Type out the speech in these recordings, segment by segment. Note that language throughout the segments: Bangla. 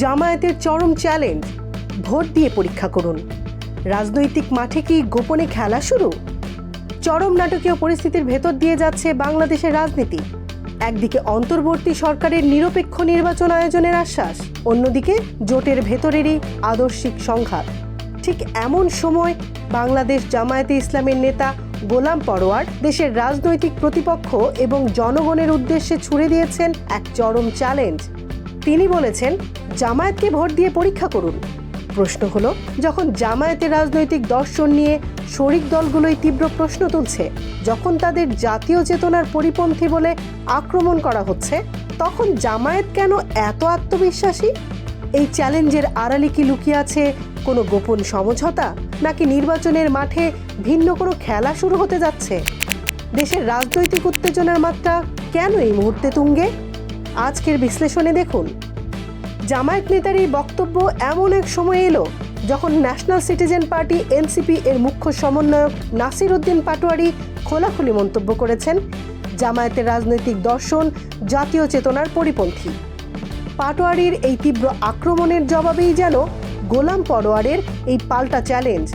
জামায়াতের চরম চ্যালেঞ্জ ভোট দিয়ে পরীক্ষা করুন। রাজনৈতিক মাঠে কি গোপনে খেলা শুরু? চরম নাটকীয় পরিস্থিতির ভেতর দিয়ে যাচ্ছে বাংলাদেশের রাজনীতি। একদিকে অন্তর্বর্তী সরকারের নিরপেক্ষ নির্বাচন আয়োজনের আশ্বাস, অন্যদিকে জোটের ভেতরেরই আদর্শিক সংঘাত। ঠিক এমন সময় বাংলাদেশ জামায়াতে ইসলামের নেতা গোলাম পরোয়ার দেশের রাজনৈতিক প্রতিপক্ষ এবং জনগণের উদ্দেশ্যে ছুড়ে দিয়েছেন এক চরম চ্যালেঞ্জ তিনি বলেছেন, জামায়াতকে ভোট দিয়ে পরীক্ষা করুন। প্রশ্ন হলো, যখন জামায়াতের রাজনৈতিক দর্শন নিয়ে শরিক দলগুলোই তীব্র প্রশ্ন তুলছে, যখন তাদের জাতীয় চেতনার পরিপন্থী বলে আক্রমণ করা হচ্ছে, তখন জামায়াত কেন এত আত্মবিশ্বাসী? এই চ্যালেঞ্জের আড়ালে কি লুকিয়ে আছে কোনো গোপন সমঝোতা, নাকি নির্বাচনের মাঠে ভিন্ন কোনো খেলা শুরু হতে যাচ্ছে? দেশের রাজনৈতিক উত্তেজনার মাত্রা কেন এই মুহূর্তে তুঙ্গে? আজকের বিশ্লেষণে দেখুন। জামায়াত নেতার এই বক্তব্য এমন এক সময় এলো যখন ন্যাশনাল সিটিজেন পার্টি এনসিপি এর মুখ্য সমন্বয়ক নাসির উদ্দিন পাটোয়ারি খোলাখুলি মন্তব্য করেছেন। জামায়াতের রাজনৈতিক দর্শন, জাতীয় চেতনার পরিপন্থী। পাটোয়ারির এই তীব্র আক্রমণের জবাবেই যেন গোলাম পরোয়ারের এই পাল্টা চ্যালেঞ্জ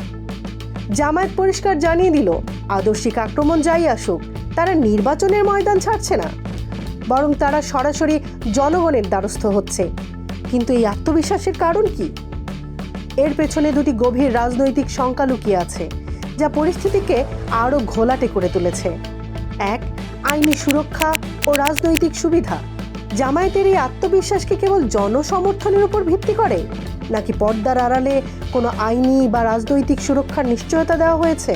জামায়াত পরিষ্কার জানিয়ে দিল, আদর্শিক আক্রমণ যাই আসুক, তারা নির্বাচনের ময়দান ছাড়ছে না। বরং তারা সরাসরি জনগণের দ্বারস্থ হচ্ছে। কিন্তু এই আত্মবিশ্বাসের কারণ কি? এর পেছনে দুটি গভীর রাজনৈতিক শঙ্কা লুকিয়ে আছে, যা পরিস্থিতিকে আরও ঘোলাটে করে তুলেছে। এক, আইনি সুরক্ষা ও রাজনৈতিক সুবিধা। জামায়াতের এই আত্মবিশ্বাস কি কেবল জনসমর্থনের উপর ভিত্তি করে, নাকি পর্দার আড়ালে কোনো আইনি বা রাজনৈতিক সুরক্ষার নিশ্চয়তা দেওয়া হয়েছে?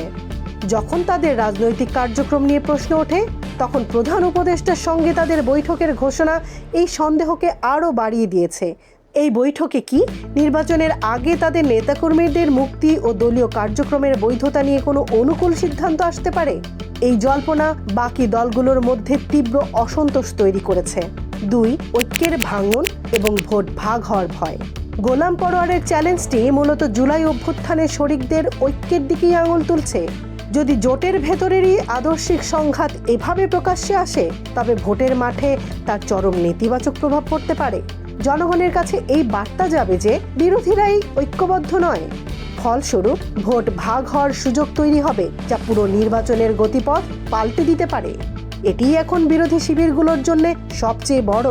যখন তাদের রাজনৈতিক কার্যক্রম নিয়ে প্রশ্ন ওঠে তখন প্রধান উপদেষ্টার সঙ্গে তাদের বৈঠকের ঘোষণা এই সন্দেহকে আরও বাড়িয়ে দিয়েছে। এই বৈঠকে কি? নির্বাচনের আগে তাদের নেতাকর্মীদের মুক্তি ও দলীয় কার্যক্রমের বৈধতা নিয়ে কোনো অনুকূল সিদ্ধান্ত আসতে পারে? এই জল্পনা বাকি দলগুলোর মধ্যে তীব্র অসন্তোষ তৈরি করেছে। দুই, ঐক্যের ভাঙন এবং ভোট ভাগ হওয়ার ভয়। গোলাম পরোয়ারের চ্যালেঞ্জটি মূলত জুলাই অভ্যুত্থানের শরিকদের ঐক্যের দিকেই আঙুল তুলছে। যদি জোটের ভেতরেরই আদর্শিক সংঘাত এভাবে প্রকাশ্যে আসে, তবে ভোটের মাঠে তার চরম নেতিবাচক প্রভাব পড়তে পারে। জনগণের কাছে এই বার্তা যাবে যে, বিরোধীরাই ঐক্যবদ্ধ নয়। ফলস্বরূপ, ভোট ভাগ হওয়ার সুযোগ তৈরি হবে, যা পুরো নির্বাচনের গতিপথ পাল্টে দিতে পারে। এটিই এখন বিরোধী শিবিরগুলোর জন্য সবচেয়ে বড়।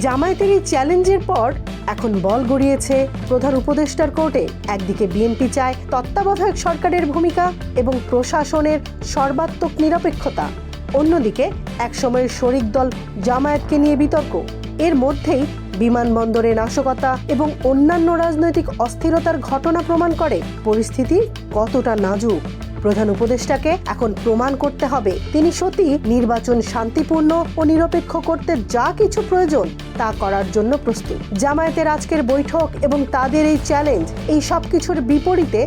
জামায়াতের এই চ্যালেঞ্জের পর এখন বল গড়িয়েছে প্রধান উপদেষ্টার কোর্টে। একদিকে বিএনপি চায় তত্ত্বাবধায়ক সরকারের ভূমিকা এবং প্রশাসনের সর্বাত্মক নিরপেক্ষতা। অন্যদিকে একসময়ের শরিক দল জামায়াতকে নিয়ে বিতর্ক। এর মধ্যেই বিমানবন্দরে নাশকতা এবং অন্যান্য রাজনৈতিক অস্থিরতার ঘটনা প্রমাণ করে পরিস্থিতি কতটা নাজুক। প্রধান উপদেষ্টাকে এখন প্রমাণ করতে হবে। তিনি সত্যি নির্বাচন শান্তিপূর্ণ ও নিরপেক্ষ করতে যা কিছু প্রয়োজন তা করার জন্য প্রস্তুত। জামায়াতের আজকের বৈঠক এবং তাদের এই চ্যালেঞ্জ, এই সব কিছুর বিপরীতে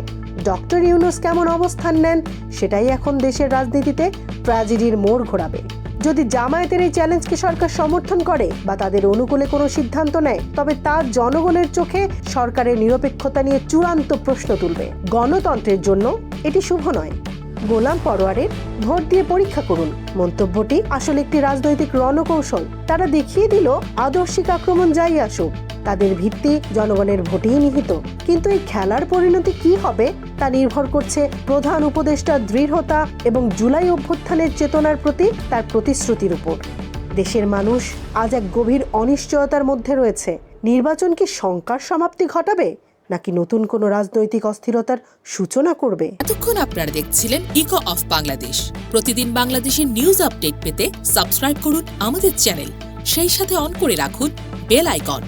ডক্টর ইউনুস কেমন অবস্থান নেন সেটাই এখন দেশের রাজনীতিতে ট্র্যাজেডির মোড় ঘোরাবে। যদি জামায়াতের এই চ্যালেঞ্জকে সরকার সমর্থন করে বা তাদের অনুকূলে কোনো সিদ্ধান্ত নেয়, তবে তা জনগণের চোখে সরকারের নিরপেক্ষতা নিয়ে চূড়ান্ত প্রশ্ন তুলবে। গণতন্ত্রের জন্য এটি শুভ নয়। গোলাম পরোয়ারের ভোট দিয়ে পরীক্ষা করুন। মন্তব্যটি আসলে একটি রাজনৈতিক রণকৌশল। তারা দেখিয়ে দিল, আদর্শিক আক্রমণ যাই আসুক, তাদের ভিত্তি জনগণের ভোটেই নিহিত। কিন্তু এই খেলার পরিণতি কি হবে, তা নির্ভর করছে প্রধান উপদেষ্টার দৃঢ়তা এবং জুলাই অভ্যুত্থানের চেতনার প্রতি তার প্রতিশ্রুতির উপর। দেশের মানুষ আজ এক গভীর অনিশ্চয়তার মধ্যে রয়েছে। নির্বাচন কি শঙ্কার সমাপ্তি ঘটাবে? নাকি নতুন কোনো রাজনৈতিক অস্থিরতার সূচনা করবে? এতক্ষণ আপনারা দেখছিলেন ইকো অফ বাংলাদেশ প্রতিদিন বাংলাদেশের নিউজ আপডেট পেতে সাবস্ক্রাইব করুন আমাদের চ্যানেল সেই সাথে অন করে রাখুন বেল আইকন